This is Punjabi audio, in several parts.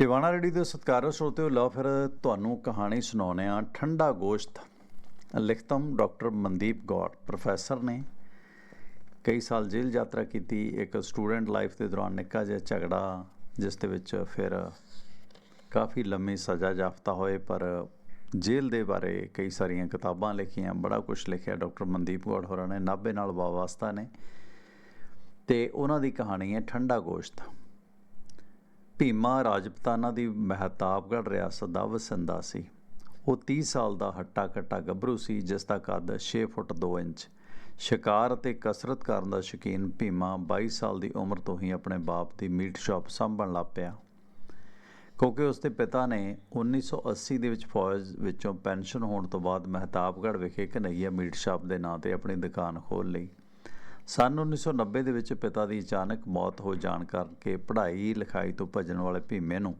ਟਿਵਾਣਾ ਰੇਡੀ ਦੇ ਸਤਿਕਾਰਯੋਗ ਸਰੋਤਿਓ, ਲਓ ਫਿਰ ਤੁਹਾਨੂੰ ਕਹਾਣੀ ਸੁਣਾਉਂਦੇ ਆ ਠੰਡਾ ਗੋਸ਼ਤ। ਲਿਖਤਮ ਡਾਕਟਰ ਮਨਦੀਪ ਗੌਰ, ਪ੍ਰੋਫੈਸਰ ਨੇ ਕਈ ਸਾਲ ਜੇਲ੍ਹ ਯਾਤਰਾ ਕੀਤੀ, ਇੱਕ ਸਟੂਡੈਂਟ ਲਾਈਫ ਦੇ ਦੌਰਾਨ ਨਿੱਕਾ ਜਿਹਾ ਝਗੜਾ, ਜਿਸ ਦੇ ਵਿੱਚ ਫਿਰ ਕਾਫੀ ਲੰਮੀ ਸਜ਼ਾ ਜਾਫਤਾ ਹੋਏ, ਪਰ ਜੇਲ੍ਹ ਦੇ ਬਾਰੇ ਕਈ ਸਾਰੀਆਂ ਕਿਤਾਬਾਂ ਲਿਖੀਆਂ, ਬੜਾ ਕੁਝ ਲਿਖਿਆ ਡਾਕਟਰ ਮਨਦੀਪ ਗੌਰ ਹੋਰਾਂ ਨੇ, ਨਾਭੇ ਨਾਲ ਵਾਵਾਸਤਾ ਨੇ। ਤੇ ਉਹਨਾਂ ਦੀ ਕਹਾਣੀ ਹੈ, ਠੰਡਾ ਗੋਸ਼ਤ। ਭੀਮਾ ਰਾਜਪਤਾਨਾ ਦੀ ਮਹਤਾਬਗੜ ਰਿਆਸਤ ਦਾ ਵਸਿੰਦਾ ਸੀ। ਉਹ 30 ਸਾਲ ਦਾ ਹੱਟਾ ਕੱਟਾ ਗੱਭਰੂ ਸੀ, ਜਿਸ ਦਾ ਕੱਦ 6 ਫੁੱਟ 2 ਇੰਚ। ਸ਼ਿਕਾਰ ਅਤੇ ਕਸਰਤ ਕਰਨ ਦਾ ਸ਼ੌਕੀਨ ਭੀਮਾ 22 ਸਾਲ ਦੀ ਉਮਰ ਤੋਂ ਹੀ ਆਪਣੇ ਬਾਪ ਦੀ ਮੀਟ ਸ਼ਾਪ ਸੰਭਣ ਲੱਗ ਪਿਆ। ਕਿਉਂਕਿ ਉਸ ਦੇ ਪਿਤਾ ਨੇ 1980 ਦੇ ਵਿੱਚ ਫੌਜ ਵਿੱਚੋਂ ਪੈਨਸ਼ਨ ਹੋਣ ਤੋਂ ਬਾਅਦ ਮਹਤਾਬਗੜ ਵਿਖੇ ਕਨਈਆ ਮੀਟ ਸ਼ਾਪ ਦੇ ਨਾਂ ਤੇ ਆਪਣੀ ਦੁਕਾਨ ਖੋਲ੍ਹ ਲਈ। ਸਨ 1990 ਦੇ ਵਿੱਚ ਪਿਤਾ ਦੀ ਅਚਾਨਕ ਮੌਤ ਹੋ ਜਾਣ ਕਰਕੇ ਪੜ੍ਹਾਈ, ਲਿਖਾਈ ਤੋਂ ਭੱਜਣ ਵਾਲੇ ਭੀਮੇ ਨੂੰ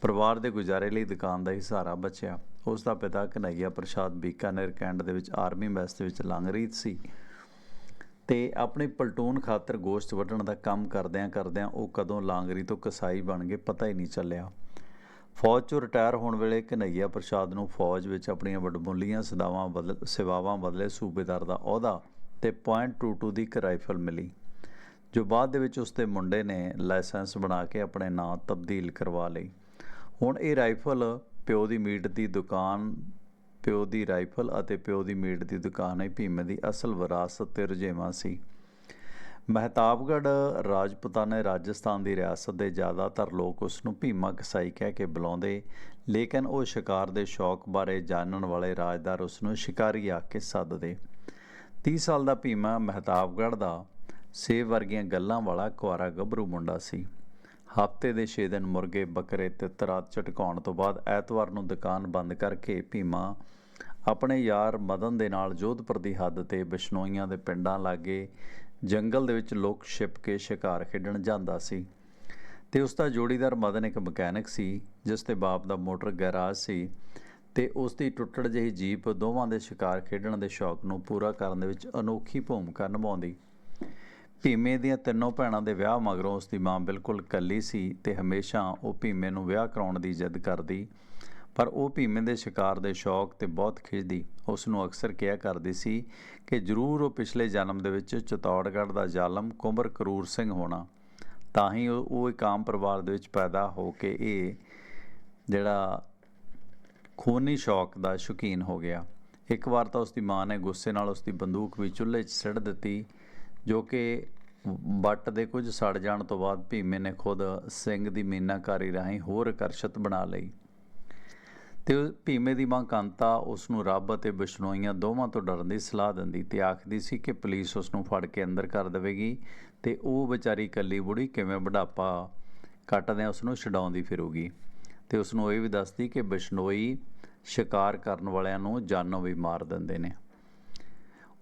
ਪਰਿਵਾਰ ਦੇ ਗੁਜ਼ਾਰੇ ਲਈ ਦੁਕਾਨ ਦਾ ਹੀ ਸਹਾਰਾ ਬਚਿਆ। ਉਸ ਦਾ ਪਿਤਾ ਕਨਈਆ ਪ੍ਰਸ਼ਾਦ ਬੀਕਾਨੇਰ ਕੈਂਟ ਦੇ ਵਿੱਚ ਆਰਮੀ ਮੈਸ ਦੇ ਵਿੱਚ ਲੰਗਰੀਤ ਸੀ ਤੇ ਆਪਣੀ ਪਲਟੂਨ ਖਾਤਰ ਗੋਸ਼ਤ ਵੱਢਣ ਦਾ ਕੰਮ ਕਰਦਿਆਂ ਕਰਦਿਆਂ ਉਹ ਕਦੋਂ ਲਾਂਗਰੀ ਤੋਂ ਕਸਾਈ ਬਣ ਗਏ ਪਤਾ ਹੀ ਨਹੀਂ ਚੱਲਿਆ। ਫੌਜ ਚੋਂ ਰਿਟਾਇਰ ਹੋਣ ਵੇਲੇ ਕਨਈਆ ਪ੍ਰਸ਼ਾਦ ਨੂੰ ਫੌਜ ਵਿੱਚ ਆਪਣੀਆਂ ਵਡਮੁੱਲੀਆਂ ਸਦਾਵਾਂ ਬਦਲ, ਸੇਵਾਵਾਂ ਬਦਲੇ ਸੂਬੇਦਾਰ ਦਾ ਅਹੁਦਾ ਤੇ .22 ਦੀ ਇੱਕ ਰਾਈਫਲ ਮਿਲੀ, ਜੋ ਬਾਅਦ ਦੇ ਵਿੱਚ ਉਸ ਦੇ ਮੁੰਡੇ ਨੇ ਲਾਇਸੈਂਸ ਬਣਾ ਕੇ ਆਪਣੇ ਨਾਂ ਤਬਦੀਲ ਕਰਵਾ ਲਈ। ਹੁਣ ਇਹ ਰਾਈਫਲ ਪਿਓ ਦੀ ਮੀਟ ਦੀ ਦੁਕਾਨ, ਪਿਓ ਦੀ ਰਾਈਫਲ ਅਤੇ ਪਿਓ ਦੀ ਮੀਟ ਦੀ ਦੁਕਾਨ ਹੈ ਭੀਮੇ ਦੀ ਅਸਲ ਵਿਰਾਸਤ ਤੇ ਰੁਝੇਵਾਂ ਸੀ। ਮਹਤਾਬਗੜ ਰਾਜਪੂਤਾਨੇ ਰਾਜਸਥਾਨ ਦੀ ਰਿਆਸਤ ਦੇ ਜ਼ਿਆਦਾਤਰ ਲੋਕ ਉਸ ਨੂੰ ਭੀਮਾ ਕਸਾਈ ਕਹਿ ਕੇ ਬੁਲਾਉਂਦੇ, ਲੇਕਿਨ ਉਹ ਸ਼ਿਕਾਰ ਦੇ ਸ਼ੌਕ ਬਾਰੇ ਜਾਣਨ ਵਾਲੇ ਰਾਜਦਾਰ ਉਸ ਨੂੰ ਸ਼ਿਕਾਰੀ ਆਖ ਕੇ ਸੱਦਦੇ। 30 ਸਾਲ ਦਾ ਭੀਮਾ ਮਹਤਾਬਗੜ ਦਾ ਸੇਵ ਵਰਗੀਆਂ ਗੱਲਾਂ ਵਾਲਾ ਕੁਆਰਾ ਗੱਭਰੂ ਮੁੰਡਾ ਸੀ। ਹਫ਼ਤੇ ਦੇ 6 ਦਿਨ ਮੁਰਗੇ ਬੱਕਰੇ ਤੇ ਤਰਾਤ ਝਟਕਾਉਣ ਤੋਂ ਬਾਅਦ ਐਤਵਾਰ ਨੂੰ ਦੁਕਾਨ ਬੰਦ ਕਰਕੇ ਭੀਮਾ ਆਪਣੇ ਯਾਰ ਮਦਨ ਦੇ ਨਾਲ ਜੋਧਪੁਰ ਦੀ ਹੱਦ ਤੇ ਬਿਸ਼ਨੋਈਆਂ ਦੇ ਪਿੰਡਾਂ ਲਾਗੇ ਜੰਗਲ ਦੇ ਵਿੱਚ ਲੋਕ ਛਿਪ ਕੇ ਸ਼ਿਕਾਰ ਖੇਡਣ ਜਾਂਦਾ ਸੀ ਤੇ ਉਸ ਦਾ ਜੋੜੀਦਾਰ ਮਦਨ ਇੱਕ ਮਕੈਨਿਕ ਸੀ, ਜਿਸ ਦੇ ਬਾਪ ਦਾ ਮੋਟਰ ਗੈਰਾਜ ਸੀ। ਤੇ ਉਸ ਦੀ ਟੁੱਟੜ ਜਿਹੀ ਜੀਪ ਦੋਵਾਂ ਦੇ ਸ਼ਿਕਾਰ ਖੇਡਣ ਦੇ ਸ਼ੌਕ ਨੂੰ ਪੂਰਾ ਕਰਨ ਦੇ ਵਿੱਚ ਅਨੋਖੀ ਭੂਮਿਕਾ ਨਿਭਾਉਂਦੀ। ਭੀਮੇ ਦੀਆਂ ਤਿੰਨੋਂ ਭੈਣਾਂ ਦੇ ਵਿਆਹ ਮਗਰੋਂ ਉਸ ਦੀ ਮਾਂ ਬਿਲਕੁਲ ਇਕੱਲੀ ਸੀ ਤੇ ਹਮੇਸ਼ਾ ਉਹ ਭੀਮੇ ਨੂੰ ਵਿਆਹ ਕਰਾਉਣ ਦੀ ਜਿੱਦ ਕਰਦੀ। ਪਰ ਉਹ ਭੀਮੇ ਦੇ ਸ਼ਿਕਾਰ ਦੇ ਸ਼ੌਕ ਤੇ ਬਹੁਤ ਖਿੱਚਦੀ ਉਸ ਨੂੰ ਅਕਸਰ ਕਿਹਾ ਕਰਦੀ ਸੀ ਕਿ ਜ਼ਰੂਰ ਉਹ ਪਿਛਲੇ ਜਨਮ ਦੇ ਵਿੱਚ ਚਤੌੜਗੜ੍ਹ ਦਾ ਜ਼ਾਲਮ ਕੁੰਬਰ ਕਰੂਰ ਸਿੰਘ ਹੋਣਾ। ਤਾਂ ਹੀ ਉਹ ਇੱਕ ਆਮ ਪਰਿਵਾਰ ਦੇ ਵਿੱਚ ਪੈਦਾ ਹੋ ਕੇ ਇਹ ਜਿਹੜਾ ਖੂਨੀ ਸ਼ੌਕ ਦਾ ਸ਼ੌਕੀਨ ਹੋ ਗਿਆ। ਇੱਕ ਵਾਰ ਤਾਂ ਉਸ ਦੀ ਮਾਂ ਨੇ ਗੁੱਸੇ ਨਾਲ ਉਸ ਦੀ ਬੰਦੂਕ ਵੀ ਚੁੱਲ੍ਹੇ 'ਚ ਸਿੱਟ ਦਿੱਤੀ, ਜੋ ਕਿ ਬੱਟ ਦੇ ਕੁਝ ਸੜ ਜਾਣ ਤੋਂ ਬਾਅਦ ਭੀਮੇ ਨੇ ਖੁਦ ਸਿੰਘ ਦੀ ਮੀਨਾਕਾਰੀ ਰਾਹੀਂ ਹੋਰ ਆਕਰਸ਼ਿਤ ਬਣਾ ਲਈ। ਤੇ ਭੀਮੇ ਦੀ ਮਾਂ ਕਾਂਤਾ ਉਸ ਨੂੰ ਰੱਬ ਅਤੇ ਬਿਸ਼ਨੋਈਆਂ ਦੋਵਾਂ ਤੋਂ ਡਰਨ ਦੀ ਸਲਾਹ ਦਿੰਦੀ ਤੇ ਆਖਦੀ ਸੀ ਕਿ ਪੁਲਿਸ ਉਸ ਨੂੰ ਫੜ ਕੇ ਅੰਦਰ ਕਰ ਦੇਵੇਗੀ ਤੇ ਉਹ ਵਿਚਾਰੀ ਇਕੱਲੀ ਬੁੜੀ ਕਿਵੇਂ ਬੁਢਾਪਾ ਕੱਟਦਿਆਂ ਉਸ ਨੂੰ ਛਡਾਉਂਦੀ ਫਿਰੂਗੀ। ਤੇ ਉਸ ਨੂੰ ਇਹ ਵੀ ਦੱਸਦੀ ਕਿ ਬਿਸ਼ਨੋਈ ਸ਼ਿਕਾਰ ਕਰਨ ਵਾਲਿਆਂ ਨੂੰ ਜਾਨੋਂ ਵੀ ਮਾਰ ਦਿੰਦੇ ਨੇ।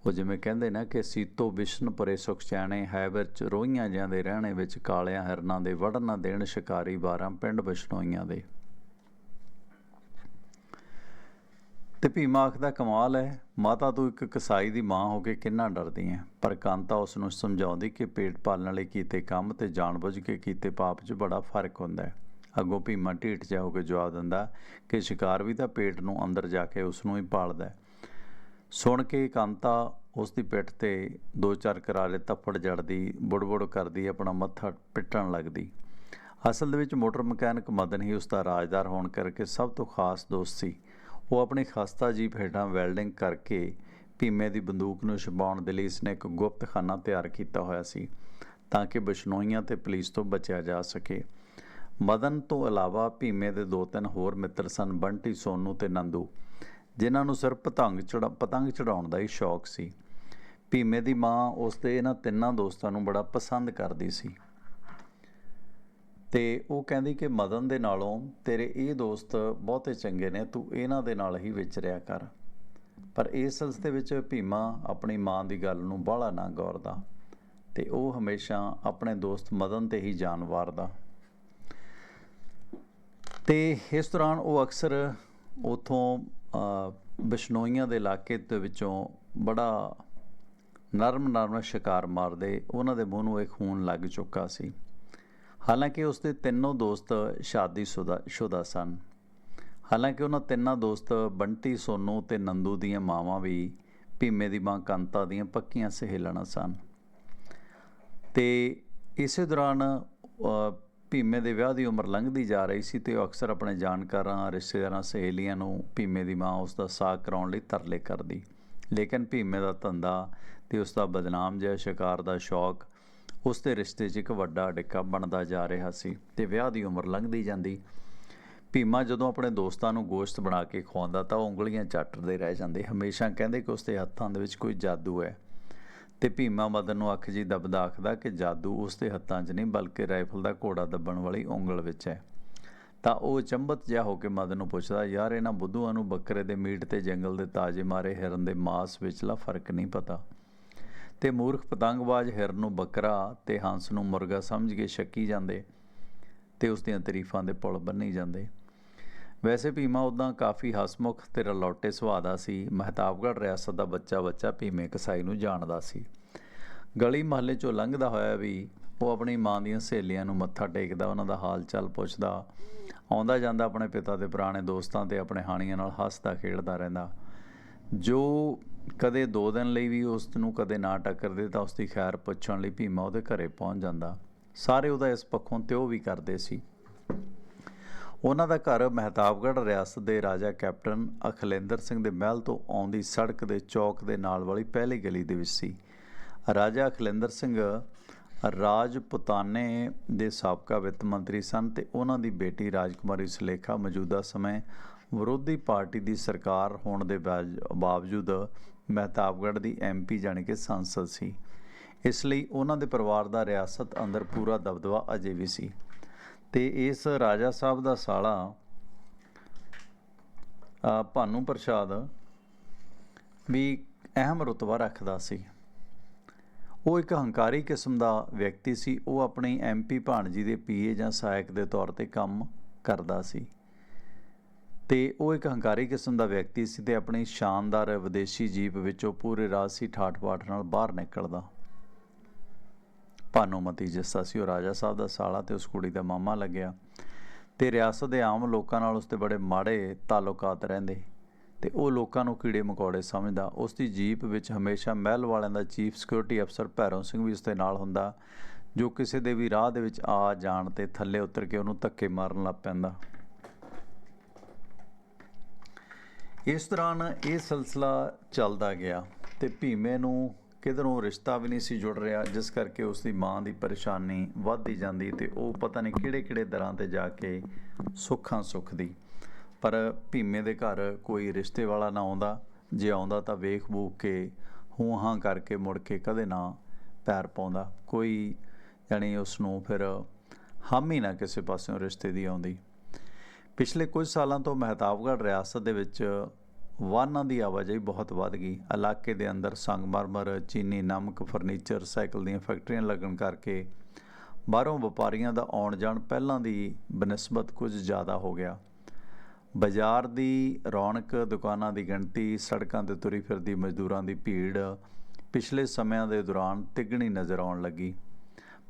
ਉਹ ਜਿਵੇਂ ਕਹਿੰਦੇ ਨਾ ਕਿ ਸੀਤੋ ਵਿਸ਼ਨ ਪਰੇ ਸੁਖ ਚੈਣੇ, ਹੈ ਵਿੱਚ ਰੋਈਆਂ ਜਾਂਦੇ ਰਹਿਣੇ ਵਿੱਚ ਕਾਲਿਆਂ ਹਿਰਨਾਂ ਦੇ ਵੜਨ ਨਾ ਦੇਣ ਸ਼ਿਕਾਰੀ 12 ਪਿੰਡ ਬਿਸ਼ਨੋਈਆਂ ਦੇ। ਤੇ ਭੀਮਾ ਆਖਦਾ, ਕਮਾਲ ਹੈ, ਮਾਤਾ ਤੂੰ ਇੱਕ ਕਸਾਈ ਦੀ ਮਾਂ ਹੋ ਕੇ ਕਿੰਨਾ ਡਰਦੀ ਹੈ? ਪਰ ਕਾਂਤਾ ਉਸ ਨੂੰ ਸਮਝਾਉਂਦੀ ਕਿ ਪੇਟ ਪਾਲਣ ਲਈ ਕੀਤੇ ਕੰਮ ਤੇ ਜਾਣਬੁੱਝ ਕੇ ਕੀਤੇ ਪਾਪ 'ਚ ਬੜਾ ਫ਼ਰਕ ਹੁੰਦਾ ਹੈ। ਅੱਗੋਂ ਭੀਮਾ ਢੀਠ ਜਾ ਹੋ ਕੇ ਜਵਾਬ ਦਿੰਦਾ ਕਿ ਸ਼ਿਕਾਰ ਵੀ ਤਾਂ ਪੇਟ ਨੂੰ ਅੰਦਰ ਜਾ ਕੇ ਉਸ ਨੂੰ ਹੀ ਪਾਲਦਾ ਸੁਣ ਕੇ ਕਾਂਤਾ ਉਸ ਦੀ ਪਿੱਠ ਤੇ ਦੋ ਚਾਰ ਕਰਾਰੇ ਤੱਪੜ ਜੜਦੀ, ਬੁੜਬੁੜ ਕਰਦੀ, ਆਪਣਾ ਮੱਥਾ ਪਿੱਟਣ ਲੱਗਦੀ। ਅਸਲ ਦੇ ਵਿੱਚ ਮੋਟਰ ਮਕੈਨਿਕ ਮਦਨ ਹੀ ਉਸ ਦਾ ਰਾਜਦਾਰ ਹੋਣ ਕਰਕੇ ਸਭ ਤੋਂ ਖਾਸ ਦੋਸਤ ਸੀ। ਉਹ ਆਪਣੀ ਖਸਤਾ ਜੀਪ ਹੇਠਾਂ ਵੈਲਡਿੰਗ ਕਰਕੇ ਭੀਮੇ ਦੀ ਬੰਦੂਕ ਨੂੰ ਛੁਪਾਉਣ ਦੇ ਲਈ ਇਸਨੇ ਇੱਕ ਗੁਪਤ ਖਾਨਾ ਤਿਆਰ ਕੀਤਾ ਹੋਇਆ ਸੀ, ਤਾਂ ਕਿ ਬਿਸ਼ਨੋਈਆਂ ਤੇ ਪੁਲਿਸ ਤੋਂ ਬਚਿਆ ਜਾ ਸਕੇ। ਮਦਨ ਤੋਂ ਇਲਾਵਾ ਭੀਮੇ ਦੇ ਦੋ ਤਿੰਨ ਹੋਰ ਮਿੱਤਰ ਸਨ, ਬੰਟੀ, ਸੋਨੂ ਤੇ ਨੰਦੂ, ਜਿਨ੍ਹਾਂ ਨੂੰ ਸਿਰਫ ਪਤੰਗ ਚੜਾ, ਪਤੰਗ ਚੜਾਉਣ ਦਾ ਹੀ ਸ਼ੌਕ ਸੀ। ਭੀਮੇ ਦੀ ਮਾਂ ਉਸ ਦੇ ਇਹਨਾਂ ਤਿੰਨਾਂ ਦੋਸਤਾਂ ਨੂੰ ਬੜਾ ਪਸੰਦ ਕਰਦੀ ਸੀ। ਤੇ ਉਹ ਕਹਿੰਦੀ ਕਿ ਮਦਨ ਦੇ ਨਾਲੋਂ ਤੇਰੇ ਇਹ ਦੋਸਤ ਬਹੁਤੇ ਚੰਗੇ ਨੇ, ਤੂੰ ਇਹਨਾਂ ਦੇ ਨਾਲ ਹੀ ਵਿਚਰਿਆ ਕਰ। ਪਰ ਇਸ ਸਿਲਸਿਲੇ ਵਿੱਚ ਭੀਮਾ ਆਪਣੀ ਮਾਂ ਦੀ ਗੱਲ ਨੂੰ ਬਾਹਲਾ ਨਾ ਗੌਰਦਾ ਤੇ ਉਹ ਹਮੇਸ਼ਾ ਆਪਣੇ ਦੋਸਤ ਮਦਨ ਤੇ ਹੀ ਜਾਨ ਵਾਰਦਾ। ਤੇ ਇਸ ਦੌਰਾਨ ਉਹ ਅਕਸਰ ਉਥੋਂ ਬਿਸ਼ਨੋਈਆਂ ਦੇ ਇਲਾਕੇ ਦੇ ਵਿੱਚੋਂ ਬੜਾ ਨਰਮ ਨਰਮ ਸ਼ਿਕਾਰ ਮਾਰਦੇ, ਉਹਨਾਂ ਦੇ ਮੂੰਹ ਨੂੰ ਇੱਕ ਖੂਨ ਲੱਗ ਚੁੱਕਾ ਸੀ। ਹਾਲਾਂਕਿ ਉਸ ਦੇ ਤਿੰਨੋਂ ਦੋਸਤ ਸ਼ਾਦੀशुदा ਸ਼ੁਦਾ ਸਨ। ਹਾਲਾਂਕਿ ਉਹਨਾਂ ਤਿੰਨਾਂ ਦੋਸਤ ਬੰਟੀ, ਸੋਨੂ ਤੇ ਨੰਦੂ ਦੀਆਂ ਮਾਵਾਂ ਵੀ ਭੀਮੇ ਦੀ ਮਾਂ ਕੰਤਾ ਦੀਆਂ ਪੱਕੀਆਂ ਸਹੇਲਣਾਂ ਸਨ। ਤੇ ਇਸੇ ਦੌਰਾਨ ਭੀਮੇ ਦੇ ਵਿਆਹ ਦੀ ਉਮਰ ਲੰਘਦੀ ਜਾ ਰਹੀ ਸੀ ਤੇ ਉਹ ਅਕਸਰ ਆਪਣੇ ਜਾਣਕਾਰਾਂ, ਰਿਸ਼ਤੇਦਾਰਾਂ, ਸਹੇਲੀਆਂ ਨੂੰ ਭੀਮੇ ਦੀ ਮਾਂ ਉਸ ਦਾ ਸਾਕ ਕਰਾਉਣ ਲਈ ਤਰਲੇ ਕਰਦੀ। ਲੇਕਿਨ ਭੀਮੇ ਦਾ ਧੰਦਾ ਤੇ ਉਸ ਦਾ ਬਦਨਾਮ ਜਿਹਾ ਸ਼ਿਕਾਰ ਦਾ ਸ਼ੌਕ ਉਸ ਦੇ ਰਿਸ਼ਤੇ 'ਚ ਇੱਕ ਵੱਡਾ ਡਿੱਕਾ ਬਣਦਾ ਜਾ ਰਿਹਾ ਸੀ ਤੇ ਵਿਆਹ ਦੀ ਉਮਰ ਲੰਘਦੀ ਜਾਂਦੀ। ਭੀਮਾ ਜਦੋਂ ਆਪਣੇ ਦੋਸਤਾਂ ਨੂੰ ਗੋਸ਼ਤ ਬਣਾ ਕੇ ਖਵਾਉਂਦਾ ਤਾਂ ਉਹ ਉਂਗਲੀਆਂ ਚੱਟਦੇ ਰਹਿ ਜਾਂਦੇ। ਹਮੇਸ਼ਾ ਕਹਿੰਦੇ ਕਿ ਉਸ ਦੇ ਹੱਥਾਂ ਦੇ ਵਿੱਚ ਕੋਈ ਜਾਦੂ ਹੈ। ਤੇ ਭੀਮਾ ਮਦਨ ਨੂੰ ਅੱਖ ਜੀ ਦਬਦਾ ਆਖਦਾ ਕਿ ਜਾਦੂ ਉਸ ਦੇ ਹੱਥਾਂ 'ਚ ਨਹੀਂ, ਬਲਕਿ ਰਾਈਫਲ ਦਾ ਘੋੜਾ ਦੱਬਣ ਵਾਲੀ ਉਂਗਲ ਵਿੱਚ ਹੈ। ਤਾਂ ਉਹ ਚੰਬਤ ਜਿਹਾ ਹੋ ਕੇ ਮਦਨ ਨੂੰ ਪੁੱਛਦਾ, ਯਾਰ, ਇਹਨਾਂ ਬੁੱਧੂਆਂ ਨੂੰ ਬੱਕਰੇ ਦੇ ਮੀਟ ਤੇ ਜੰਗਲ ਦੇ ਤਾਜ਼ੇ ਮਾਰੇ ਹਿਰਨ ਦੇ ਮਾਸ ਵਿੱਚਲਾ ਫ਼ਰਕ ਨਹੀਂ ਪਤਾ। ਤੇ ਮੂਰਖ ਪਤੰਗਬਾਜ਼ ਹਿਰਨ ਨੂੰ ਬੱਕਰਾ ਤੇ ਹੰਸ ਨੂੰ ਮੁਰਗਾ ਸਮਝ ਕੇ ਛੱਕੀ ਜਾਂਦੇ ਤੇ ਉਸ ਦੀਆਂ ਤਾਰੀਫਾਂ ਦੇ ਪੁਲ ਬੰਨੀ ਜਾਂਦੇ। ਵੈਸੇ ਭੀਮਾ ਉਦਾਂ ਕਾਫੀ ਹਸਮੁਖ ਤੇ ਰਲੌਟੇ ਸੁਭਾਅ ਦਾ ਸੀ। ਮਹਤਾਬਗੜ੍ਹ ਰਿਆਸਤ ਦਾ ਬੱਚਾ ਬੱਚਾ ਭੀਮੇ ਕਸਾਈ ਨੂੰ ਜਾਣਦਾ ਸੀ। ਗਲੀ ਮਹੱਲੇ ਚੋਂ ਲੰਘਦਾ ਹੋਇਆ ਵੀ ਉਹ ਆਪਣੀ ਮਾਂ ਦੀਆਂ ਸਹੇਲੀਆਂ ਨੂੰ ਮੱਥਾ ਟੇਕਦਾ, ਉਹਨਾਂ ਦਾ ਹਾਲ ਚਾਲ ਪੁੱਛਦਾ। ਆਉਂਦਾ ਜਾਂਦਾ ਆਪਣੇ ਪਿਤਾ ਦੇ ਪੁਰਾਣੇ ਦੋਸਤਾਂ ਤੇ ਆਪਣੇ ਹਾਣੀਆਂ ਨਾਲ ਹੱਸਦਾ, ਖੇਡਦਾ ਰਹਿੰਦਾ। ਜੋ ਕਦੇ ਦੋ ਦਿਨ ਲਈ ਵੀ ਉਸ ਨੂੰ ਕਦੇ ਨਾ ਟੱਕਰਦੇ ਤਾਂ ਉਸ ਦੀ ਖੈਰ ਪੁੱਛਣ ਲਈ ਭੀਮਾ ਉਹਦੇ ਘਰੇ ਪਹੁੰਚ ਜਾਂਦਾ। ਸਾਰੇ ਉਹਦਾ ਇਸ ਪੱਖੋਂ ਤੇ ਉਹ ਵੀ ਕਰਦੇ ਸੀ। ਉਹਨਾਂ ਦਾ ਘਰ ਮਹਿਤਾਬਗੜ੍ਹ ਰਿਆਸਤ ਦੇ ਰਾਜਾ ਕੈਪਟਨ ਅਖਲੇਂਦਰ ਸਿੰਘ ਦੇ ਮਹਿਲ ਤੋਂ ਆਉਂਦੀ ਸੜਕ ਦੇ ਚੌਕ ਦੇ ਨਾਲ ਵਾਲੀ ਪਹਿਲੀ ਗਲੀ ਦੇ ਵਿੱਚ ਸੀ। ਰਾਜਾ ਅਖਲੇਂਦਰ ਸਿੰਘ ਰਾਜਪੁਤਾਨੇ ਦੇ ਸਾਬਕਾ ਵਿੱਤ ਮੰਤਰੀ ਸਨ ਤੇ ਉਹਨਾਂ ਦੀ ਬੇਟੀ ਰਾਜਕੁਮਾਰੀ ਸੁਲੇਖਾ ਮੌਜੂਦਾ ਸਮੇਂ ਵਿਰੋਧੀ ਪਾਰਟੀ ਦੀ ਸਰਕਾਰ ਹੋਣ ਦੇ ਬਾਜ- ਬਾਵਜੂਦ ਮਹਿਤਾਬਗੜ੍ਹ ਦੀ ਐਮਪੀ ਜਾਣੀ ਕਿ ਸੰਸਦ ਸੀ। ਇਸ ਲਈ ਉਹਨਾਂ ਦੇ ਪਰਿਵਾਰ ਦਾ ਰਿਆਸਤ ਅੰਦਰ ਪੂਰਾ ਦਬਦਬਾ ਅਜੇ ਵੀ ਸੀ। ਤੇ ਇਸ ਰਾਜਾ ਸਾਹਿਬ ਦਾ ਸਾਲਾ ਭਾਨੂ ਪ੍ਰਸਾਦ ਵੀ ਅਹਿਮ ਰੁਤਬਾ ਰੱਖਦਾ ਸੀ। ਉਹ ਇੱਕ ਹੰਕਾਰੀ ਕਿਸਮ ਦਾ ਵਿਅਕਤੀ ਸੀ। ਉਹ ਆਪਣੀ ਐਮਪੀ ਭਾਣਜੀ ਦੇ ਪੀਏ ਜਾਂ ਸਹਾਇਕ ਦੇ ਤੌਰ ਤੇ ਕੰਮ ਕਰਦਾ ਸੀ। ਤੇ ਉਹ ਇੱਕ ਹੰਕਾਰੀ ਕਿਸਮ ਦਾ ਵਿਅਕਤੀ ਸੀ ਤੇ ਆਪਣੀ ਸ਼ਾਨਦਾਰ ਵਿਦੇਸ਼ੀ ਜੀਪ ਵਿੱਚੋਂ ਪੂਰੇ ਰਾਸੀ ਠਾਠ-ਬਾਠ ਨਾਲ ਬਾਹਰ ਨਿਕਲਦਾ। ਭਾਨੂਮਤੀ ਜਿਸਾ ਸੀ, ਉਹ ਰਾਜਾ ਸਾਹਿਬ ਦਾ ਸਾਲਾ ਤੇ ਉਸ ਕੁੜੀ ਦਾ ਮਾਮਾ ਲੱਗਿਆ ਤੇ ਰਿਆਸਤ ਦੇ ਆਮ ਲੋਕਾਂ ਨਾਲ ਉਸ ਤੇ ਬੜੇ ਮਾੜੇ ਤਾਲੁਕਾਤ ਰਹਿੰਦੇ ਤੇ ਉਹ ਲੋਕਾਂ ਨੂੰ ਕੀੜੇ ਮਕੌੜੇ ਸਮਝਦਾ। ਉਸ ਦੀ ਜੀਪ ਵਿੱਚ ਹਮੇਸ਼ਾ ਮਹਿਲ ਵਾਲਿਆਂ ਦਾ ਚੀਫ ਸਿਕਿਉਰਿਟੀ ਅਫਸਰ ਭੈਰੋਂ ਸਿੰਘ ਵੀ ਉਸ ਦੇ ਨਾਲ ਹੁੰਦਾ, ਜੋ ਕਿਸੇ ਦੇ ਵੀ ਰਾਹ ਦੇ ਵਿੱਚ ਆ ਜਾਣ ਤੇ ਥੱਲੇ ਉਤਰ ਕੇ ਉਹਨੂੰ ਧੱਕੇ ਮਾਰਨ ਲੱਗ ਪੈਂਦਾ। ਇਸ ਦੌਰਾਨ ਇਹ ਸਿਲਸਿਲਾ ਚੱਲਦਾ ਗਿਆ ਤੇ ਭੀਮੇ ਨੂੰ ਕਿਧਰੋਂ ਰਿਸ਼ਤਾ ਵੀ ਨਹੀਂ ਸੀ ਜੁੜ ਰਿਹਾ, ਜਿਸ ਕਰਕੇ ਉਸ ਦੀ ਮਾਂ ਦੀ ਪਰੇਸ਼ਾਨੀ ਵੱਧਦੀ ਜਾਂਦੀ ਤੇ ਉਹ ਪਤਾ ਨਹੀਂ ਕਿਹੜੇ-ਕਿਹੜੇ ਦਰਾਂ ਤੇ ਜਾ ਕੇ ਸੁੱਖਾਂ ਸੁੱਖਦੀ। ਪਰ ਭੀਮੇ ਦੇ ਘਰ ਕੋਈ ਰਿਸ਼ਤੇ ਵਾਲਾ ਨਾ ਆਉਂਦਾ। ਜੇ ਆਉਂਦਾ ਤਾਂ ਵੇਖ ਬੂਖ ਕੇ ਹੂੰ ਹਾਂ ਕਰਕੇ ਮੁੜ ਕੇ ਕਦੇ ਨਾ ਪੈਰ ਪਾਉਂਦਾ। ਕੋਈ ਯਾਨੀ ਉਸ ਨੂੰ ਫਿਰ ਹਾਮੀ ਨਾ ਕਿਸੇ ਪਾਸਿਓਂ ਰਿਸ਼ਤੇ ਦੀ ਆਉਂਦੀ। ਪਿਛਲੇ ਕੁਝ ਸਾਲਾਂ ਤੋਂ ਮਹਿਤਾਬਗੜ੍ਹ ਰਿਆਸਤ ਦੇ ਵਿੱਚ ਵਾਹਨਾਂ ਦੀ ਆਵਾਜਾਈ ਬਹੁਤ ਵੱਧ ਗਈ। ਇਲਾਕੇ ਦੇ ਅੰਦਰ ਸੰਗਮਰਮਰ, ਚੀਨੀ ਨਮਕ ਫਰਨੀਚਰ, ਸਾਈਕਲ ਦੀਆਂ ਫੈਕਟਰੀਆਂ ਲੱਗਣ ਕਰਕੇ ਬਾਹਰੋਂ ਵਪਾਰੀਆਂ ਦਾ ਆਉਣ ਜਾਣ ਪਹਿਲਾਂ ਦੀ ਬਨਸਬਤ ਕੁਝ ਜ਼ਿਆਦਾ ਹੋ ਗਿਆ। ਬਾਜ਼ਾਰ ਦੀ ਰੌਣਕ, ਦੁਕਾਨਾਂ ਦੀ ਗਿਣਤੀ, ਸੜਕਾਂ ਤੇ ਤੁਰੀ ਫਿਰਦੀ ਮਜ਼ਦੂਰਾਂ ਦੀ ਭੀੜ ਪਿਛਲੇ ਸਮਿਆਂ ਦੇ ਦੌਰਾਨ ਤਿੱਗਣੀ ਨਜ਼ਰ ਆਉਣ ਲੱਗੀ।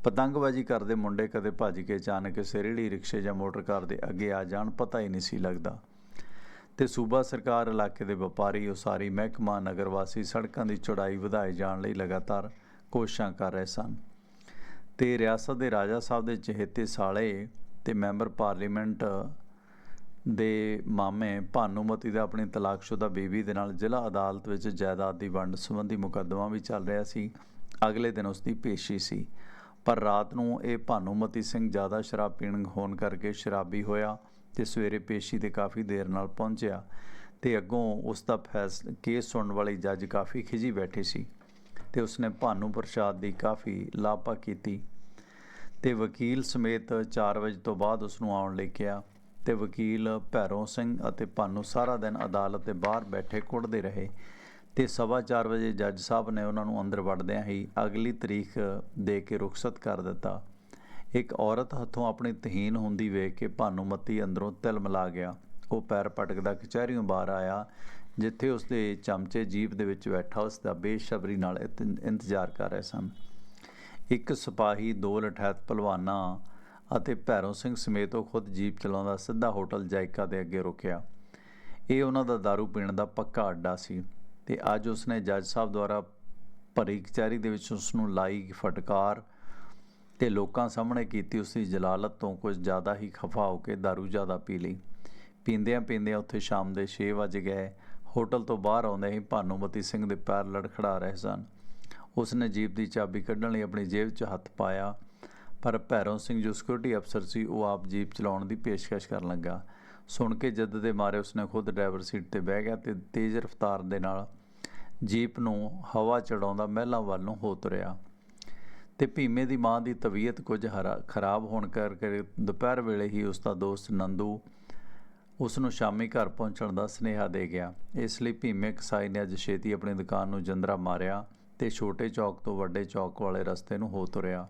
ਪਤੰਗਬਾਜ਼ੀ ਕਰਦੇ ਮੁੰਡੇ ਕਦੇ ਭੱਜ ਕੇ ਅਚਾਨਕ ਕਿਸੇ ਰਿਕਸ਼ੇ ਜਾਂ ਮੋਟਰ ਕਾਰ ਦੇ ਅੱਗੇ ਆ ਜਾਣ, ਪਤਾ ਹੀ ਨਹੀਂ ਸੀ ਲੱਗਦਾ। ਤੇ ਸੂਬਾ ਸਰਕਾਰ ਇਲਾਕੇ ਦੇ ਵਪਾਰੀ, ਉਸਾਰੀ, ਮਹਿਕਮਾ ਨਗਰ ਵਾਸੀ ਸੜਕਾਂ ਦੀ ਚੌੜਾਈ ਵਧਾਏ ਜਾਣ ਲਈ ਲਗਾਤਾਰ ਕੋਸ਼ਿਸ਼ਾਂ ਕਰ ਰਹੇ ਸਨ। ਤੇ ਰਿਆਸਤ ਦੇ ਰਾਜਾ ਸਾਹਿਬ ਦੇ ਚਹੇਤੇ ਸਾਲੇ ਤੇ ਮੈਂਬਰ ਪਾਰਲੀਮੈਂਟ ਦੇ ਮਾਮੇ ਭਾਨੂਮਤੀ ਦਾ ਆਪਣੀ ਤਲਾਕਸ਼ੁਦਾ ਬੀਵੀ ਦੇ ਨਾਲ ਜ਼ਿਲ੍ਹਾ ਅਦਾਲਤ ਵਿੱਚ ਜਾਇਦਾਦ ਦੀ ਵੰਡ ਸੰਬੰਧੀ ਮੁਕੱਦਮਾ ਵੀ ਚੱਲ ਰਿਹਾ ਸੀ। ਅਗਲੇ ਦਿਨ ਉਸ ਦੀ ਪੇਸ਼ੀ ਸੀ। ਪਰ ਰਾਤ ਨੂੰ ਇਹ ਭਾਨੂਮਤੀ ਸਿੰਘ ਜ਼ਿਆਦਾ ਸ਼ਰਾਬ ਪੀਣ ਹੋਣ ਕਰਕੇ ਸ਼ਰਾਬੀ ਹੋਇਆ। ਤੇ ਸਵੇਰੇ ਪੇਸ਼ੀ ਤੇ ਕਾਫੀ ਦੇਰ ਨਾਲ ਪਹੁੰਚਿਆ ਤੇ ਅੱਗੋਂ ਉਸ ਦਾ ਫੈਸਲਾ ਕੇਸ ਸੁਣਨ ਵਾਲੀ ਜੱਜ ਕਾਫੀ ਖਿਜੀ ਬੈਠੀ ਸੀ ਤੇ ਉਸਨੇ ਭਾਨੂ ਪ੍ਰਸਾਦ ਦੀ ਕਾਫੀ ਲਾਪਾ ਕੀਤੀ ਤੇ ਵਕੀਲ ਸਮੇਤ 4 ਵਜੇ ਤੋਂ ਬਾਅਦ ਉਸ ਨੂੰ ਆਉਣ ਲਈ ਕਿਹਾ ਤੇ ਵਕੀਲ ਭੈਰੋਂ ਸਿੰਘ ਅਤੇ ਭਾਨੂ ਸਾਰਾ ਦਿਨ ਅਦਾਲਤ ਦੇ ਬਾਹਰ ਬੈਠੇ ਕੁੱਟਦੇ ਰਹੇ ਤੇ ਸਵਾ 4 ਵਜੇ ਜੱਜ ਸਾਹਿਬ ਨੇ ਉਹਨਾਂ ਨੂੰ ਅੰਦਰ ਵੜਦਿਆਂ ਹੀ ਅਗਲੀ ਤਰੀਕ ਦੇ ਕੇ ਰੁਖਸਤ ਕਰ ਦਿੱਤਾ। ਇੱਕ ਔਰਤ ਹੱਥੋਂ ਆਪਣੀ ਤਹੀਨ ਹੁੰਦੀ ਵੇਖ ਕੇ ਭਾਨੂਮਤੀ ਅੰਦਰੋਂ ਤਿਲ ਮਿਲਾ ਗਿਆ। ਉਹ ਪੈਰ ਪਟਕਦਾ ਕਚਹਿਰੀਓਂ ਬਾਹਰ ਆਇਆ, ਜਿੱਥੇ ਉਸਦੇ ਚਮਚੇ ਜੀਪ ਦੇ ਵਿੱਚ ਬੈਠਾ ਉਸ ਦਾ ਬੇਸ਼ਬਰੀ ਨਾਲ ਇੰਤ- ਇੰਤਜ਼ਾਰ ਕਰ ਰਹੇ ਸਨ। ਇੱਕ ਸਿਪਾਹੀ, ਦੋ ਲਠੈਤ ਪਹਿਲਵਾਨਾਂ ਅਤੇ ਭੈਰੋਂ ਸਿੰਘ ਸਮੇਤ ਉਹ ਖੁਦ ਜੀਪ ਚਲਾਉਂਦਾ ਸਿੱਧਾ ਹੋਟਲ ਜਾਇਕਾ ਦੇ ਅੱਗੇ ਰੁਕਿਆ। ਇਹ ਉਹਨਾਂ ਦਾ दारू ਪੀਣ ਦਾ ਪੱਕਾ ਅੱਡਾ ਸੀ ਤੇ ਅੱਜ ਉਸਨੇ ਜੱਜ ਸਾਹਿਬ ਦੁਆਰਾ ਭਰੀ ਕਚਹਿਰੀ ਦੇ ਵਿੱਚ ਉਸ ਨੂੰ ਲਾਈ ਫਟਕਾਰ ਤੇ ਲੋਕਾਂ ਸਾਹਮਣੇ ਕੀਤੀ ਉਸ ਦੀ ਜਲਾਲਤ ਤੋਂ ਕੁਝ ਜ਼ਿਆਦਾ ਹੀ ਖਫਾ ਹੋ ਕੇ दारू ਜ਼ਿਆਦਾ ਪੀ ਲਈ। ਪੀਂਦਿਆਂ ਪੀਂਦਿਆਂ ਉੱਥੇ ਸ਼ਾਮ ਦੇ 6 ਵਜ ਗਏ। ਹੋਟਲ ਤੋਂ ਬਾਹਰ ਆਉਂਦੇ ਹੀ ਭਾਨੂਮਤੀ ਸਿੰਘ ਦੇ ਪੈਰ ਲੜਖੜਾ ਰਹੇ ਸਨ। ਉਸਨੇ ਜੀਪ ਦੀ ਚਾਬੀ ਕੱਢਣ ਲਈ ਆਪਣੀ ਜੇਬ 'ਚ ਹੱਥ ਪਾਇਆ, ਪਰ ਭੈਰੋਂ ਸਿੰਘ ਜੋ ਸਿਕਿਉਰਿਟੀ ਅਫਸਰ ਸੀ, ਉਹ ਆਪ ਜੀਪ ਚਲਾਉਣ ਦੀ ਪੇਸ਼ਕਸ਼ ਕਰਨ ਲੱਗਾ। ਸੁਣ ਕੇ ਜੱਦ ਦੇ ਮਾਰੇ ਉਸਨੇ ਖੁਦ ਡਰਾਈਵਰ ਸੀਟ ਤੇ ਬਹਿ ਗਿਆ ਤੇ ਤੇਜ਼ ਰਫ਼ਤਾਰ ਦੇ ਨਾਲ ਜੀਪ ਨੂੰ ਹਵਾ ਚੜਾਉਂਦਾ ਮਹਿਲਾਂ ਵੱਲ ਨੂੰ ਹੋ ਤੁਰਿਆ। ਤੇ ਭੀਮੇ ਦੀ ਮਾਂ ਦੀ ਤਬੀਅਤ ਕੁਝ ਹਰਾ- ਖਰਾਬ ਹੋਣ ਕਰਕੇ ਦੁਪਹਿਰ ਵੇਲੇ ਹੀ ਉਸ ਦਾ ਦੋਸਤ ਨੰਦੂ ਉਸ ਨੂੰ ਸ਼ਾਮੀ ਘਰ ਪਹੁੰਚਣ ਦਾ ਸੁਨੇਹਾ ਦੇ ਗਿਆ। ਇਸ ਲਈ ਭੀਮੇ ਕਸਾਈ ਨੇ ਅੱਜ ਛੇਤੀ ਆਪਣੀ ਦੁਕਾਨ ਨੂੰ ਜੰਦਰਾ ਮਾਰਿਆ ਤੇ ਛੋਟੇ ਚੌਕ ਤੋਂ ਵੱਡੇ ਚੌਕ ਵਾਲੇ ਰਸਤੇ ਨੂੰ ਹੋ ਤੁਰਿਆ।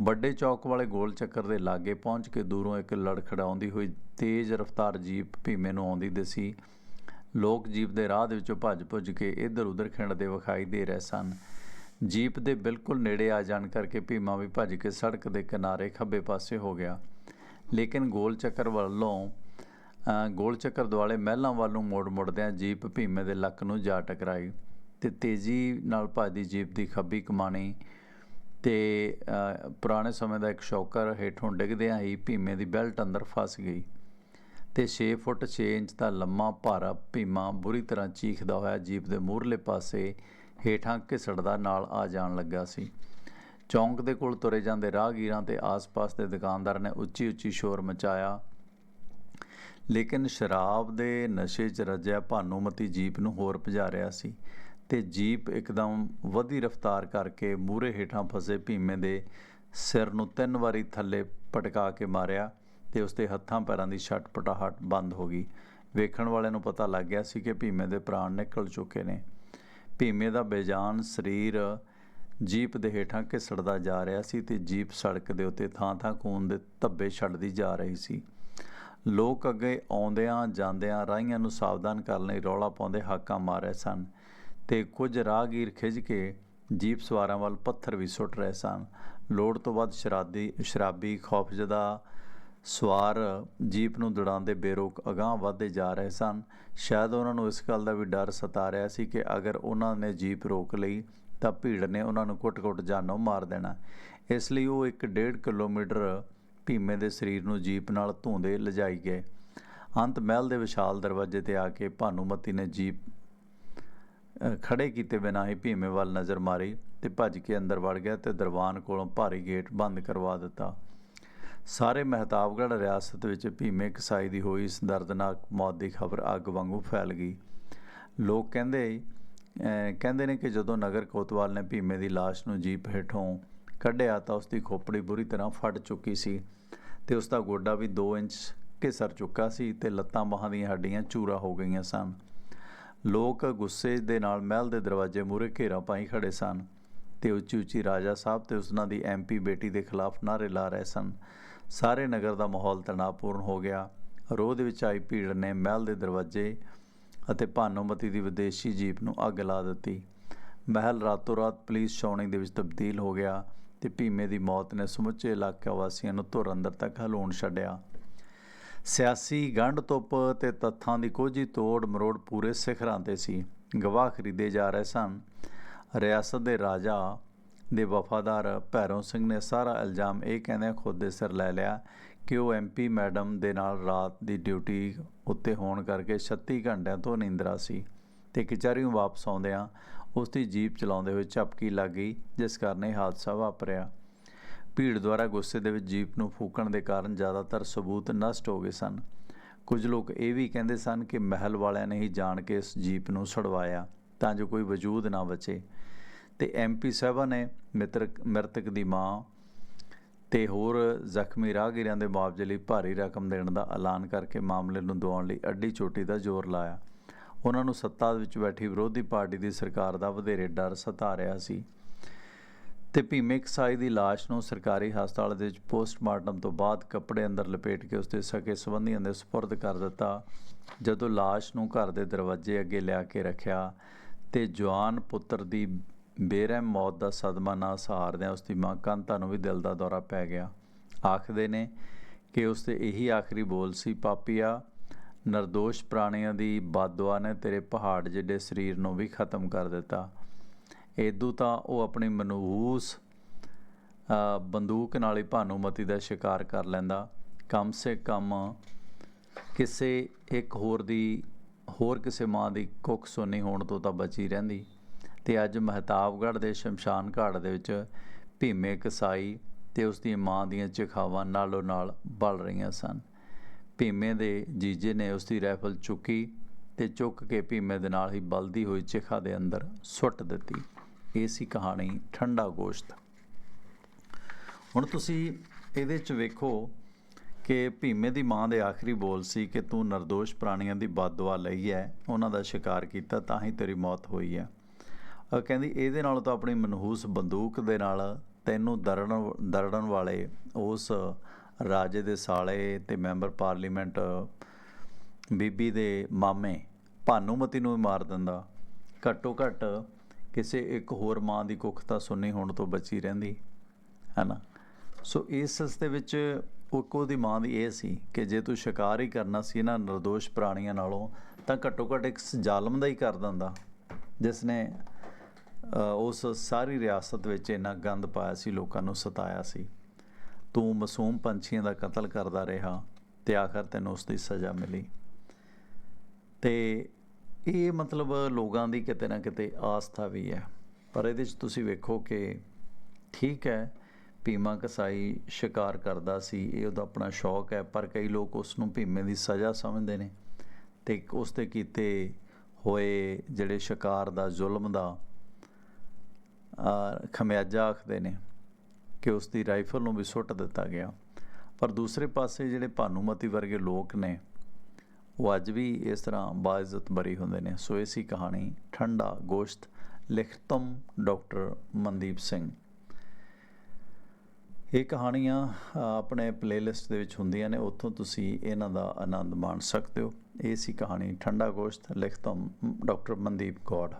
ਵੱਡੇ ਚੌਕ ਵਾਲੇ ਗੋਲ ਚੱਕਰ ਦੇ ਲਾਗੇ ਪਹੁੰਚ ਕੇ ਦੂਰੋਂ ਇੱਕ ਲੜਖੜਾਉਂਦੀ ਹੋਈ ਤੇਜ਼ ਰਫ਼ਤਾਰ ਜੀਪ ਭੀਮੇ ਨੂੰ ਆਉਂਦੀ ਦਿਸੀ। ਲੋਕ ਜੀਪ ਦੇ ਰਾਹ ਦੇ ਵਿੱਚੋਂ ਭੱਜ-ਭੁੱਜ ਕੇ ਇੱਧਰ-ਉੱਧਰ ਖਿੰਡਦੇ ਵਿਖਾਈ ਦੇ ਰਹੇ ਸਨ। ਜੀਪ ਦੇ ਬਿਲਕੁਲ ਨੇੜੇ ਆ ਜਾਣ ਕਰਕੇ ਭੀਮਾ ਵੀ ਭੱਜ ਕੇ ਸੜਕ ਦੇ ਕਿਨਾਰੇ ਖੱਬੇ ਪਾਸੇ ਹੋ ਗਿਆ। ਲੇਕਿਨ ਗੋਲ ਚੱਕਰ ਵੱਲੋਂ ਗੋਲ ਚੱਕਰ ਦੁਆਲੇ ਮਹਿਲਾਂ ਵੱਲ ਨੂੰ ਮੋੜ ਮੁੜਦਿਆਂ ਜੀਪ ਭੀਮੇ ਦੇ ਲੱਕ ਨੂੰ ਜਾ ਟਕਰਾਈ ਤੇ ਤੇਜ਼ੀ ਨਾਲ ਭੱਜਦੀ ਜੀਪ ਦੀ ਖੱਬੀ ਕਮਾਣੀ ਤੇ ਪੁਰਾਣੇ ਸਮੇਂ ਦਾ ਇੱਕ ਸ਼ੌਕਰ ਹੇਠੋਂ ਡਿੱਗਦਿਆਂ ਹੀ ਭੀਮੇ ਦੀ ਬੈਲਟ ਅੰਦਰ ਫਸ ਗਈ ਤੇ 6 ਫੁੱਟ 6 ਇੰਚ ਦਾ ਲੰਮਾ ਭਾਰਾ ਭੀਮਾ ਬੁਰੀ ਤਰ੍ਹਾਂ ਚੀਖਦਾ ਹੋਇਆ ਜੀਪ ਦੇ ਮੂਹਰਲੇ ਪਾਸੇ ਹੇਠਾਂ ਘਿਸੜਦਾ ਨਾਲ ਆ ਜਾਣ ਲੱਗਾ ਸੀ। ਚੌਂਕ ਦੇ ਕੋਲ ਤੁਰੇ ਜਾਂਦੇ ਰਾਹਗੀਰਾਂ ਤੇ ਆਸ-ਪਾਸ ਦੇ ਦੁਕਾਨਦਾਰ ਨੇ ਉੱਚੀ-ਉੱਚੀ ਸ਼ੋਰ ਮਚਾਇਆ। ਲੇਕਿਨ ਸ਼ਰਾਬ ਦੇ ਨਸ਼ੇ 'ਚ ਰੱਜਿਆ ਭਾਨੂਮਤੀ ਜੀਪ ਨੂੰ ਹੋਰ ਭਜਾ ਰਿਹਾ ਸੀ ਤੇ ਜੀਪ ਇੱਕਦਮ ਵਧੀ ਰਫ਼ਤਾਰ ਕਰਕੇ ਮੂਰੇ ਹੇਠਾਂ ਫਸੇ ਭੀਮੇ ਦੇ ਸਿਰ ਨੂੰ ਤਿੰਨ ਵਾਰੀ ਥੱਲੇ ਪਟਕਾ ਕੇ ਮਾਰਿਆ ਤੇ ਉਸਦੇ ਹੱਥਾਂ ਪੈਰਾਂ ਦੀ ਛਟਪਟਾਹਟ ਬੰਦ ਹੋ ਗਈ। ਵੇਖਣ ਵਾਲਿਆਂ ਨੂੰ ਪਤਾ ਲੱਗ ਗਿਆ ਸੀ ਕਿ ਭੀਮੇ ਦੇ ਪ੍ਰਾਣ ਨਿਕਲ ਚੁੱਕੇ ਨੇ। ਭੀਮੇ ਦਾ ਬੇਜਾਨ ਸਰੀਰ ਜੀਪ ਦੇ ਹੇਠਾਂ ਘਿਸੜਦਾ ਜਾ ਰਿਹਾ ਸੀ ਤੇ ਜੀਪ ਸੜਕ ਦੇ ਉੱਤੇ ਥਾਂ-ਥਾਂ ਖੂਨ ਦੇ ਧੱਬੇ ਛੱਡਦੀ ਜਾ ਰਹੀ ਸੀ। ਲੋਕ ਅੱਗੇ ਆਉਂਦਿਆਂ ਜਾਂਦਿਆਂ ਰਾਹੀਆਂ ਨੂੰ ਸਾਵਧਾਨ ਕਰਨ ਲਈ ਰੌਲਾ ਪਾਉਂਦੇ ਹਾਕਾਂ ਮਾਰ ਰਹੇ ਸਨ ਤੇ ਕੁਝ ਰਾਹਗੀਰ ਖਿੱਚ ਕੇ ਜੀਪ ਸਵਾਰਾਂ ਵੱਲ ਪੱਥਰ ਵੀ ਸੁੱਟ ਰਹੇ ਸਨ। ਲੋੜ ਤੋਂ ਵੱਧ ਸ਼ਰਾਬੀ ਸ਼ਰਾਬੀ ਖੌਫਜ਼ਦਾ ਸਵਾਰ ਜੀਪ ਨੂੰ ਦੜਾਉਂਦੇ ਬੇਰੋਕ ਅਗਾਂਹ ਵਧਦੇ ਜਾ ਰਹੇ ਸਨ। ਸ਼ਾਇਦ ਉਹਨਾਂ ਨੂੰ ਇਸ ਗੱਲ ਦਾ ਵੀ ਡਰ ਸਤਾ ਰਿਹਾ ਸੀ ਕਿ ਅਗਰ ਉਹਨਾਂ ਨੇ ਜੀਪ ਰੋਕ ਲਈ ਤਾਂ ਭੀੜ ਨੇ ਉਹਨਾਂ ਨੂੰ ਕੁੱਟ-ਕੁੱਟ ਜਾਨੋਂ ਮਾਰ ਦੇਣਾ। ਇਸ ਲਈ ਉਹ ਇੱਕ ਡੇਢ ਕਿਲੋਮੀਟਰ ਭੀਮੇ ਦੇ ਸਰੀਰ ਨੂੰ ਜੀਪ ਨਾਲ ਧੂੰਦੇ ਲਿਜਾਈ ਗਏ। ਅੰਤ ਮਹਿਲ ਦੇ ਵਿਸ਼ਾਲ ਦਰਵਾਜ਼ੇ ਤੇ ਆ ਕੇ ਭਾਨੂਮਤੀ ਨੇ ਜੀਪ ਅ, ਖੜੇ ਕੀਤੇ ਬਿਨਾਂ ਹੀ ਭੀਮੇ ਵੱਲ ਨਜ਼ਰ ਮਾਰੀ ਤੇ ਭੱਜ ਕੇ ਅੰਦਰ ਵੜ ਗਿਆ ਤੇ ਦਰਬਾਨ ਕੋਲੋਂ ਭਾਰੀ ਗੇਟ ਬੰਦ ਕਰਵਾ ਦਿੱਤਾ। ਸਾਰੇ ਮਹਿਤਾਬਗੜ੍ਹ ਰਿਆਸਤ ਵਿੱਚ ਭੀਮੇ ਕਸਾਈ ਦੀ ਹੋਈ ਇਸ ਦਰਦਨਾਕ ਮੌਤ ਦੀ ਖਬਰ ਅੱਗ ਵਾਂਗੂ ਫੈਲ ਗਈ। ਲੋਕ ਕਹਿੰਦੇ ਕਹਿੰਦੇ ਨੇ ਕਿ ਜਦੋਂ ਨਗਰ ਕੋਤਵਾਲ ਨੇ ਭੀਮੇ ਦੀ ਲਾਸ਼ ਨੂੰ ਜੀਪ ਹੇਠੋਂ ਕੱਢਿਆ ਤਾਂ ਉਸ ਦੀ ਖੋਪੜੀ ਬੁਰੀ ਤਰ੍ਹਾਂ ਫਟ ਚੁੱਕੀ ਸੀ ਤੇ ਉਸ ਦਾ ਗੋਡਾ ਵੀ 2 ਇੰਚ ਘਿਸਰ ਚੁੱਕਾ ਸੀ ਤੇ ਲੱਤਾਂ ਬਾਹਾਂ ਦੀਆਂ ਹੱਡੀਆਂ ਚੂਰਾ ਹੋ ਗਈਆਂ ਸਨ। ਲੋਕ ਗੁੱਸੇ ਦੇ ਨਾਲ ਮਹਿਲ ਦੇ ਦਰਵਾਜ਼ੇ ਮੂਹਰੇ ਘੇਰਾ ਪਾਈ ਖੜੇ ਸਨ ਤੇ ਉੱਚੀ ਉੱਚੀ ਰਾਜਾ ਸਾਹਿਬ ਤੇ ਉਸਨਾਂ ਦੀ ਐਮਪੀ ਬੇਟੀ ਦੇ ਖਿਲਾਫ ਨਾਅਰੇ ਲਾ ਰਹੇ ਸਨ। ਸਾਰੇ ਨਗਰ ਦਾ ਮਾਹੌਲ ਤਣਾਅਪੂਰਨ ਹੋ ਗਿਆ। ਰੋਹ ਦੇ ਵਿੱਚ ਆਈ ਭੀੜ ਨੇ ਮਹਿਲ ਦੇ ਦਰਵਾਜ਼ੇ ਅਤੇ ਭਾਨੋਮਤੀ ਦੀ ਵਿਦੇਸ਼ੀ ਜੀਪ ਨੂੰ ਅੱਗ ਲਾ ਦਿੱਤੀ। ਮਹਿਲ ਰਾਤੋਂ ਰਾਤ ਪੁਲਿਸ ਛਾਉਣੀ ਦੇ ਵਿੱਚ ਤਬਦੀਲ ਹੋ ਗਿਆ ਤੇ ਭੀਮੇ ਦੀ ਮੌਤ ਨੇ ਸਮੁੱਚੇ ਇਲਾਕਾ ਵਾਸੀਆਂ ਨੂੰ ਧੁਰ ਅੰਦਰ ਤੱਕ ਹਲੂਣ ਛੱਡਿਆ। ਸਿਆਸੀ ਗੰਢ ਤੁੱਪ ਤੇ ਤੱਥਾਂ ਦੀ ਕੋਝੀ ਤੋੜ ਮਰੋੜ ਪੂਰੇ ਸਿਖਰਾਂ ਤੇ ਸੀ। ਗਵਾਹ ਖਰੀਦੇ ਜਾ ਰਹੇ ਸਨ। ਰਿਆਸਤ ਦੇ ਰਾਜਾ ਦੇ ਵਫਾਦਾਰ ਭੈਰੋਂ ਸਿੰਘ ਨੇ ਸਾਰਾ ਇਲਜ਼ਾਮ ਇਹ ਕਹਿੰਦੇ ਖੁਦ ਦੇ ਸਿਰ ਲੈ ਲਿਆ ਕਿ ਉਹ ਐਮਪੀ ਮੈਡਮ ਦੇ ਨਾਲ ਰਾਤ ਦੀ ਡਿਊਟੀ ਉੱਤੇ ਹੋਣ ਕਰਕੇ 36 ਘੰਟਿਆਂ ਤੋਂ ਨਿੰਦਰਾ ਸੀ ਤੇ ਕਚਹਿਰੀੋਂ ਵਾਪਸ ਆਉਂਦਿਆਂ ਉਸ ਦੀ ਜੀਪ ਚਲਾਉਂਦੇ ਹੋਏ ਝਪਕੀ ਲੱਗ ਗਈ, ਜਿਸ ਕਾਰਨ ਇਹ ਹਾਦਸਾ ਵਾਪਰਿਆ। ਭੀੜ ਦੁਆਰਾ ਗੁੱਸੇ ਦੇ ਵਿੱਚ ਜੀਪ ਨੂੰ ਫੂਕਣ ਦੇ ਕਾਰਨ ਜ਼ਿਆਦਾਤਰ ਸਬੂਤ ਨਸ਼ਟ ਹੋ ਗਏ ਸਨ। ਕੁਝ ਲੋਕ ਇਹ ਵੀ ਕਹਿੰਦੇ ਸਨ ਕਿ ਮਹਿਲ ਵਾਲਿਆਂ ਨੇ ਹੀ ਜਾਣ ਕੇ ਇਸ ਜੀਪ ਨੂੰ ਛੜਵਾਇਆ ਤਾਂ ਜੋ ਕੋਈ ਵਜੂਦ ਨਾ ਬਚੇ। ਤੇ ਐਮਪੀ ਸਾਹਿਬਾਂ ਨੇ ਮਿੱਤਰਕ ਮ੍ਰਿਤਕ ਦੀ ਮਾਂ ਤੇ ਹੋਰ ਜ਼ਖਮੀ ਰਾਹਗੀਰਾਂ ਦੇ ਮੁਆਵਜ਼ੇ ਲਈ ਭਾਰੀ ਰਕਮ ਦੇਣ ਦਾ ਐਲਾਨ ਕਰਕੇ ਮਾਮਲੇ ਨੂੰ ਦਬਾਉਣ ਲਈ ਅੱਡੀ ਚੋਟੀ ਦਾ ਜ਼ੋਰ ਲਾਇਆ। ਉਹਨਾਂ ਨੂੰ ਸੱਤਾ ਵਿੱਚ ਬੈਠੀ ਵਿਰੋਧੀ ਪਾਰਟੀ ਦੀ ਸਰਕਾਰ ਦਾ ਵਧੇਰੇ ਡਰ ਸਤਾ ਰਿਹਾ ਸੀ ਤੇ ਭੀਮੇ ਕਸਾਈ ਦੀ ਲਾਸ਼ ਨੂੰ ਸਰਕਾਰੀ ਹਸਪਤਾਲ ਦੇ ਵਿੱਚ ਪੋਸਟਮਾਰਟਮ ਤੋਂ ਬਾਅਦ ਕੱਪੜੇ ਅੰਦਰ ਲਪੇਟ ਕੇ ਉਸਦੇ ਸਕੇ ਸੰਬੰਧੀਆਂ ਦੇ ਸਪੁਰਦ ਕਰ ਦਿੱਤਾ। ਜਦੋਂ ਲਾਸ਼ ਨੂੰ ਘਰ ਦੇ ਦਰਵਾਜ਼ੇ ਅੱਗੇ ਲਿਆ ਕੇ ਰੱਖਿਆ ਤੇ ਜਵਾਨ ਪੁੱਤਰ ਦੀ ਬੇਰਹਿਮ ਮੌਤ ਦਾ ਸਦਮਾ ਨਾ ਸਹਾਰਦਿਆਂ ਉਸ ਦੀ ਮਾਂ ਕਾਂਤਾ ਨੂੰ ਵੀ ਦਿਲ ਦਾ ਦੌਰਾ ਪੈ ਗਿਆ। ਆਖਦੇ ਨੇ ਕਿ ਉਸ ਦੇ ਇਹੀ ਆਖਰੀ ਬੋਲ ਸੀ, ਪਾਪੀਆ, ਨਿਰਦੋਸ਼ ਪ੍ਰਾਣੀਆਂ ਦੀ ਬਦਦੁਆ ਨੇ ਤੇਰੇ ਪਹਾੜ ਜਿਹੜੇ ਸਰੀਰ ਨੂੰ ਵੀ ਖਤਮ ਕਰ ਦਿੱਤਾ। ਇਦੋਂ ਤਾਂ ਉਹ ਆਪਣੀ ਮਨਹੂਸ ਬੰਦੂਕ ਨਾਲ ਹੀ ਭਾਨੂਮਤੀ ਦਾ ਸ਼ਿਕਾਰ ਕਰ ਲੈਂਦਾ। ਕਮ ਸੇ ਕਮ ਕਿਸੇ ਇੱਕ ਹੋਰ ਦੀ, ਹੋਰ ਕਿਸੇ ਮਾਂ ਦੀ ਕੁੱਖ ਸੁੰਨੀ ਹੋਣ ਤੋਂ ਤਾਂ ਬਚੀ ਰਹਿੰਦੀ। ਤੇ ਅੱਜ ਮਹਤਾਬਗੜ੍ਹ ਦੇ ਸ਼ਮਸ਼ਾਨ ਘਾਟ ਦੇ ਵਿੱਚ ਭੀਮੇ ਕਸਾਈ ਤੇ ਉਸ ਦੀ ਮਾਂ ਦੀਆਂ ਚਿਖਾਵਾਂ ਨਾਲੋਂ ਨਾਲ ਬਲ ਰਹੀਆਂ ਸਨ। ਭੀਮੇ ਦੇ ਜੀਜੇ ਨੇ ਉਸ ਦੀ ਰਾਈਫਲ ਚੁੱਕੀ ਤੇ ਚੁੱਕ ਕੇ ਭੀਮੇ ਦੇ ਨਾਲ ਹੀ ਬਲਦੀ ਹੋਈ ਚਿਖਾ ਦੇ ਅੰਦਰ ਸੁੱਟ ਦਿੱਤੀ। ਇਹ ਸੀ ਕਹਾਣੀ ਠੰਡਾ ਗੋਸ਼ਤ। ਹੁਣ ਤੁਸੀਂ ਇਹਦੇ ਚ ਵੇਖੋ ਕਿ ਭੀਮੇ ਦੀ ਮਾਂ ਦੇ ਆਖਰੀ ਬੋਲ ਸੀ ਕਿ ਤੂੰ ਨਿਰਦੋਸ਼ ਪ੍ਰਾਣੀਆਂ ਦੀ ਬਦਦੁਆ ਲਈ ਹੈ, ਉਹਨਾਂ ਦਾ ਸ਼ਿਕਾਰ ਕੀਤਾ ਤਾਂ ਹੀ ਤੇਰੀ ਮੌਤ ਹੋਈ ਹੈ। ਕਹਿੰਦੀ ਇਹਦੇ ਨਾਲ ਤਾਂ ਆਪਣੀ ਮਨਹੂਸ ਬੰਦੂਕ ਦੇ ਨਾਲ ਤੈਨੂੰ ਦਰੜਨ ਦਰੜਨ ਵਾਲੇ ਉਸ ਰਾਜੇ ਦੇ ਸਾਲੇ ਤੇ ਮੈਂਬਰ ਪਾਰਲੀਮੈਂਟ ਬੀਬੀ ਦੇ ਮਾਮੇ ਭਾਨੂਮਤੀ ਨੂੰ ਮਾਰ ਦਿੰਦਾ। ਘੱਟੋ ਘੱਟ ਕਿਸੇ ਇੱਕ ਹੋਰ ਮਾਂ ਦੀ ਕੁੱਖ ਤਾਂ ਸੁੰਨੀ ਹੋਣ ਤੋਂ ਬਚੀ ਰਹਿੰਦੀ, ਹੈ ਨਾ? ਸੋ ਇਸ ਦੇ ਵਿੱਚ ਉਹ ਉਹਦੀ ਮਾਂ ਦੀ ਇਹ ਸੀ ਕਿ ਜੇ ਤੂੰ ਸ਼ਿਕਾਰ ਹੀ ਕਰਨਾ ਸੀ ਇਹਨਾਂ ਨਿਰਦੋਸ਼ ਪ੍ਰਾਣੀਆਂ ਨਾਲੋਂ, ਤਾਂ ਘੱਟੋ ਘੱਟ ਇੱਕ ਜ਼ਾਲਮ ਦਾ ਹੀ ਕਰ ਦਿੰਦਾ, ਜਿਸ ਨੇ ਉਸ ਸਾਰੀ ਰਿਆਸਤ ਵਿੱਚ ਇੰਨਾ ਗੰਦ ਪਾਇਆ ਸੀ, ਲੋਕਾਂ ਨੂੰ ਸਤਾਇਆ ਸੀ। ਤੂੰ ਮਾਸੂਮ ਪੰਛੀਆਂ ਦਾ ਕਤਲ ਕਰਦਾ ਰਿਹਾ ਤੇ ਆਖਰ ਤੈਨੂੰ ਉਸ ਦੀ ਸਜ਼ਾ ਮਿਲੀ। ਤੇ ਇਹ ਮਤਲਬ ਲੋਕਾਂ ਦੀ ਕਿਤੇ ਨਾ ਕਿਤੇ ਆਸਥਾ ਵੀ ਹੈ। ਪਰ ਇਹਦੇ 'ਚ ਤੁਸੀਂ ਵੇਖੋ ਕਿ ਠੀਕ ਹੈ, ਭੀਮਾ ਕਸਾਈ ਸ਼ਿਕਾਰ ਕਰਦਾ ਸੀ, ਇਹ ਉਹਦਾ ਆਪਣਾ ਸ਼ੌਕ ਹੈ, ਪਰ ਕਈ ਲੋਕ ਉਸ ਨੂੰ ਭੀਮੇ ਦੀ ਸਜ਼ਾ ਸਮਝਦੇ ਨੇ। ਤੇ ਉਸ ਤੇ ਕੀਤੇ ਹੋਏ ਜਿਹੜੇ ਸ਼ਿਕਾਰ ਦਾ ਜ਼ੁਲਮ ਦਾ ਖਮਿਆਜਾ ਆਖਦੇ ਨੇ ਕਿ ਉਸ ਦੀ ਰਾਈਫਲ ਨੂੰ ਵੀ ਸੁੱਟ ਦਿੱਤਾ ਗਿਆ। ਪਰ ਦੂਸਰੇ ਪਾਸੇ ਜਿਹੜੇ ਭਾਨੂਮਤੀ ਵਰਗੇ ਲੋਕ ਨੇ, ਉਹ ਅੱਜ ਵੀ ਇਸ ਤਰ੍ਹਾਂ ਬਾਇਜ਼ਤ ਬਰੀ ਹੁੰਦੇ ਨੇ। ਸੋ ਇਹ ਸੀ ਕਹਾਣੀ, ਠੰਡਾ ਗੋਸ਼ਤ, ਲਿਖਤਮ ਡਾਕਟਰ ਮਨਦੀਪ ਸਿੰਘ। ਇਹ ਕਹਾਣੀਆਂ ਆਪਣੇ ਪਲੇਲਿਸਟ ਦੇ ਵਿੱਚ ਹੁੰਦੀਆਂ ਨੇ। ਉੱਥੋਂ ਤੁਸੀਂ ਇਹਨਾਂ ਦਾ ਆਨੰਦ ਮਾਣ ਸਕਦੇ ਹੋ। ਇਹ ਸੀ ਕਹਾਣੀ, ਠੰਡਾ ਗੋਸ਼ਤ, ਲਿਖਤਮ, ਡਾਕਟਰ ਮਨਦੀਪ ਗੌੜ